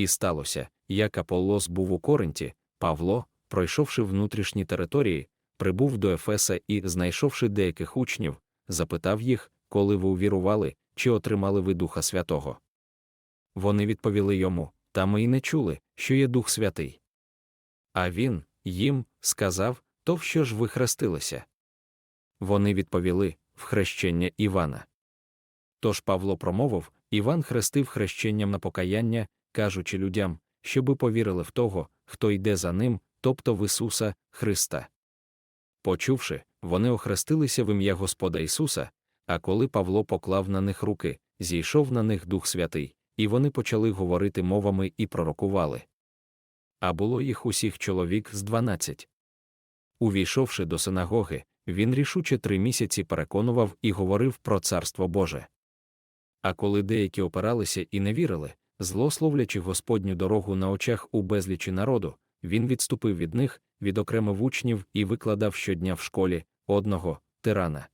І сталося, як Аполлос був у Коринті, Павло, пройшовши внутрішні території, прибув до Ефеса і, знайшовши деяких учнів, запитав їх, коли ви увірували, чи отримали ви Духа Святого. Вони відповіли йому, та ми й не чули, що є Дух Святий. А він їм сказав, то в що ж ви хрестилися? Вони відповіли в хрещення Івана. Тож Павло промовив Іван хрестив хрещенням на покаяння, кажучи людям, щоби повірили в того, хто йде за ним, тобто в Ісуса Христа. Почувши, вони охрестилися в ім'я Господа Ісуса, а коли Павло поклав на них руки, зійшов на них Дух Святий, і вони почали говорити мовами і пророкували. А було їх усіх чоловік з дванадцять. Увійшовши до синагоги, він рішуче три місяці переконував і говорив про Царство Боже. А коли деякі опиралися і не вірили, злословлячи Господню дорогу на очах у безлічі народу, він відступив від них, відокремив учнів і викладав щодня в школі одного тирана.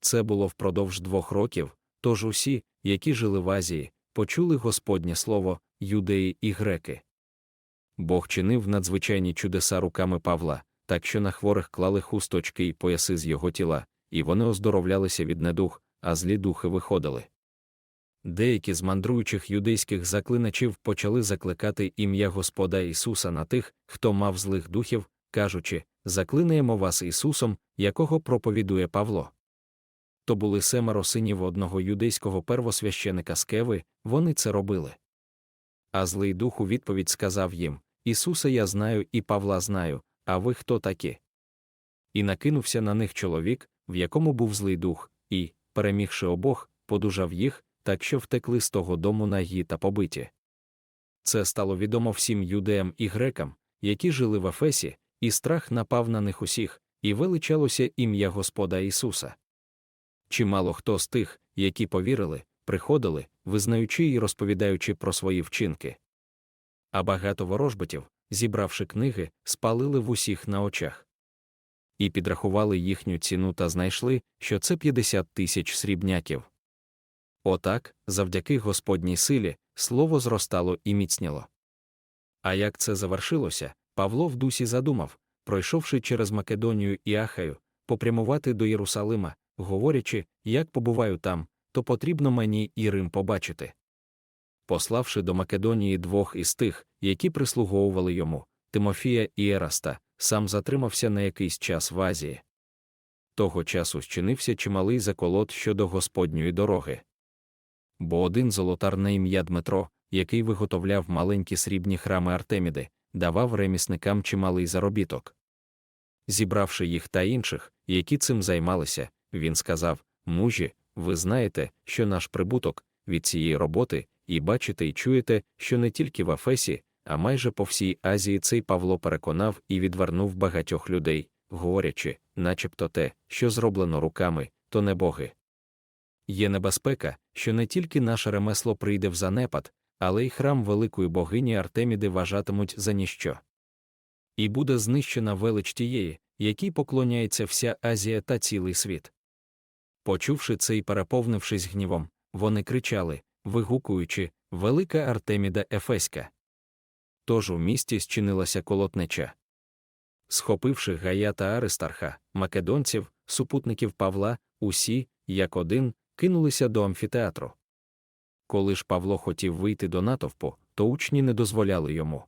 Це було впродовж двох років, тож усі, які жили в Азії, почули Господнє слово, юдеї і греки. Бог чинив надзвичайні чудеса руками Павла, так що на хворих клали хусточки й пояси з його тіла, і вони оздоровлялися від недух, а злі духи виходили. Деякі з мандруючих юдейських заклиначів почали закликати ім'я Господа Ісуса на тих, хто мав злих духів, кажучи Заклинаємо вас Ісусом, якого проповідує Павло. То були семеро синів одного юдейського первосвященика Скеви, вони це робили. А злий дух у відповідь сказав їм Ісуса я знаю і Павла знаю, а ви хто такі? І накинувся на них чоловік, в якому був злий дух, і, перемігши обох, подужав їх, так що втекли з того дому нагі та побиті. Це стало відомо всім юдеям і грекам, які жили в Ефесі, і страх напав на них усіх, і величалося ім'я Господа Ісуса. Чимало хто з тих, які повірили, приходили, визнаючи і розповідаючи про свої вчинки. А багато ворожбитів, зібравши книги, спалили в усіх на очах. І підрахували їхню ціну та знайшли, що це 50 тисяч срібняків. Отак, завдяки Господній силі, слово зростало і міцніло. А як це завершилося, Павло в дусі задумав, пройшовши через Македонію і Ахаю, попрямувати до Єрусалима, говорячи, як побуваю там, то потрібно мені і Рим побачити. Пославши до Македонії двох із тих, які прислуговували йому, Тимофія і Ераста, сам затримався на якийсь час в Азії. Того часу зчинився чималий заколот щодо Господньої дороги. Бо один золотар на ім'я Дмитро, який виготовляв маленькі срібні храми Артеміди, давав ремісникам чималий заробіток. Зібравши їх та інших, які цим займалися, він сказав Мужі, ви знаєте, що наш прибуток від цієї роботи, і бачите і чуєте, що не тільки в Афесі, а майже по всій Азії цей Павло переконав і відвернув багатьох людей, говорячи, начебто те, що зроблено руками, то не боги. Є небезпека, що не тільки наше ремесло прийде в занепад, але й храм великої богині Артеміди вважатимуть за ніщо. І буде знищена велич тієї, якій поклоняється вся Азія та цілий світ. Почувши це і переповнившись гнівом, вони кричали, вигукуючи Велика Артеміда Ефеська. Тож у місті зчинилася колотнеча. Схопивши Гая та Аристарха, македонців, супутників Павла, усі, як один, кинулися до амфітеатру. Коли ж Павло хотів вийти до натовпу, то учні не дозволяли йому.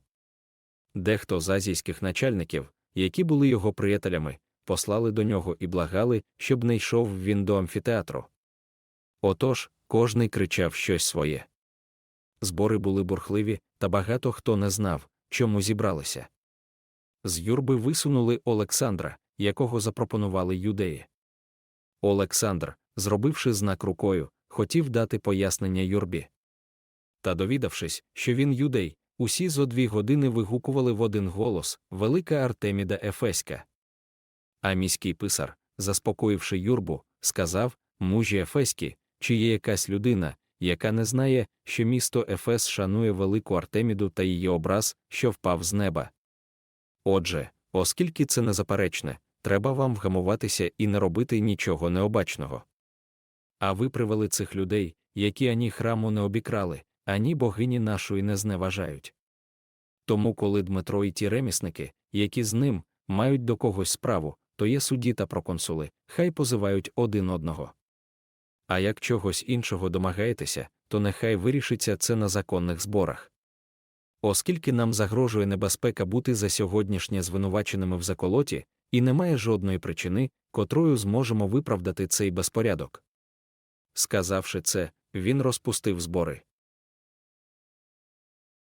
Дехто з азійських начальників, які були його приятелями, послали до нього і благали, щоб не йшов він до амфітеатру. Отож, кожний кричав щось своє. Збори були бурхливі, та багато хто не знав, чому зібралися. З юрби висунули Олександра, якого запропонували юдеї. Олександр, зробивши знак рукою, хотів дати пояснення юрбі. Та довідавшись, що він юдей, усі зо дві години вигукували в один голос Велика Артеміда Ефеська. А міський писар, заспокоївши юрбу, сказав мужі Ефеські, чи є якась людина, яка не знає, що місто Ефес шанує велику Артеміду та її образ, що впав з неба. Отже, оскільки це незаперечне, треба вам вгамуватися і не робити нічого необачного. А ви привели цих людей, які ані храму не обікрали, ані богині нашої не зневажають. Тому, коли Дмитро і ті ремісники, які з ним мають до когось справу, то є судді та проконсули, хай позивають один одного. А як чогось іншого домагаєтеся, то нехай вирішиться це на законних зборах. Оскільки нам загрожує небезпека бути за сьогоднішнє звинуваченими в заколоті, і немає жодної причини, котрою зможемо виправдати цей безпорядок. Сказавши це, він розпустив збори.